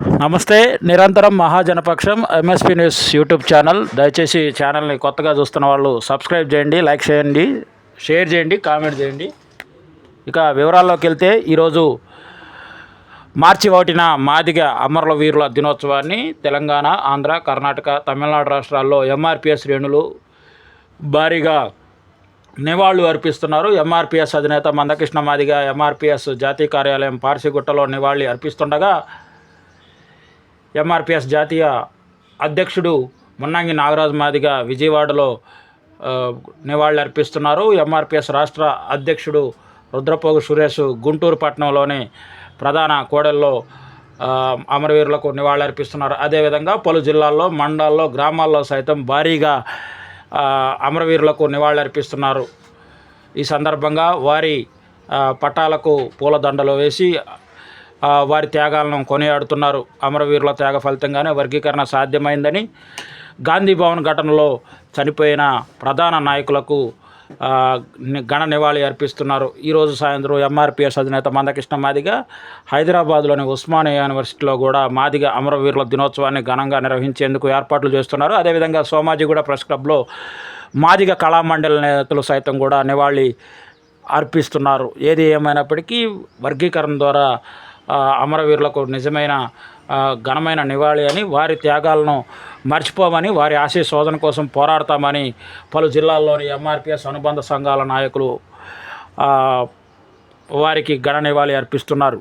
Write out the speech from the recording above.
నమస్తే నిరంతరం Mahajanapaksham MSP news YouTube channel దయచేసి ఛానల్ని కొత్తగా చూస్తున్న వాళ్ళు సబ్స్క్రైబ్ చేయండి లైక్ చేయండి షేర్ చేయండి కామెంట్ చేయండి. ఇక వివరాల్లోకి వెళ్తే ఈరోజు మార్చి ఒకటిన మాదిగ అమరుల వీరుల దినోత్సవాన్ని తెలంగాణ ఆంధ్ర కర్ణాటక తమిళనాడు రాష్ట్రాల్లో ఎంఆర్పిఎస్ శ్రేణులు భారీగా నివాళులు అర్పిస్తున్నారు. ఎంఆర్పిఎస్ అధినేత మందకృష్ణ మాదిగ ఎంఆర్పిఎస్ జాతీయ కార్యాలయం పార్సిగుట్టలో నివాళి అర్పిస్తుండగా ఎంఆర్పిఎస్ జాతీయ అధ్యక్షుడు మున్నంగి నాగరాజు మాదిగ విజయవాడలో నివాళులర్పిస్తున్నారు. నివాళులు అర్పిస్తున్నారు ఎంఆర్పిఎస్ రాష్ట్ర అధ్యక్షుడు రుద్రపోగు సురేష్ గుంటూరు పట్టణంలోని ప్రధాన కోడల్లో అమరవీరులకు నివాళులర్పిస్తున్నారు. అదేవిధంగా పలు జిల్లాల్లో మండలాల్లో గ్రామాల్లో సైతం భారీగా అమరవీరులకు నివాళులర్పిస్తున్నారు. ఈ సందర్భంగా వారి పట్టాలకు పటాలకు పూలదండలు వేసి వారి త్యాగాలను కొనియాడుతున్నారు. అమరవీరుల త్యాగ ఫలితంగానే వర్గీకరణ సాధ్యమైందని గాంధీ భవన్ ఘటనలో చనిపోయిన ప్రధాన నాయకులకు ఘన నివాళి అర్పిస్తున్నారు. ఈరోజు సాయంత్రం ఎంఆర్పిఎస్ అధినేత మందకృష్ణ మాదిగ హైదరాబాద్లోని ఉస్మానియా యూనివర్సిటీలో కూడా మాదిగ అమరవీరుల దినోత్సవాన్ని ఘనంగా నిర్వహించేందుకు ఏర్పాట్లు చేస్తున్నారు. అదేవిధంగా సోమాజిగూడ ప్రెస్ క్లబ్లో మాదిగ కళామండలి నేతలు సైతం కూడా నివాళి అర్పిస్తున్నారు. ఏది ఏమైనప్పటికీ వర్గీకరణ ద్వారా అమరవీరులకు నిజమైన ఘనమైన నివాళి అని వారి త్యాగాలను మర్చిపోమని వారి ఆశయ శోధన కోసం పోరాడతామని పలు జిల్లాల్లోని ఎంఆర్పిఎస్ అనుబంధ సంఘాల నాయకులు వారికి ఘన నివాళి అర్పిస్తున్నారు.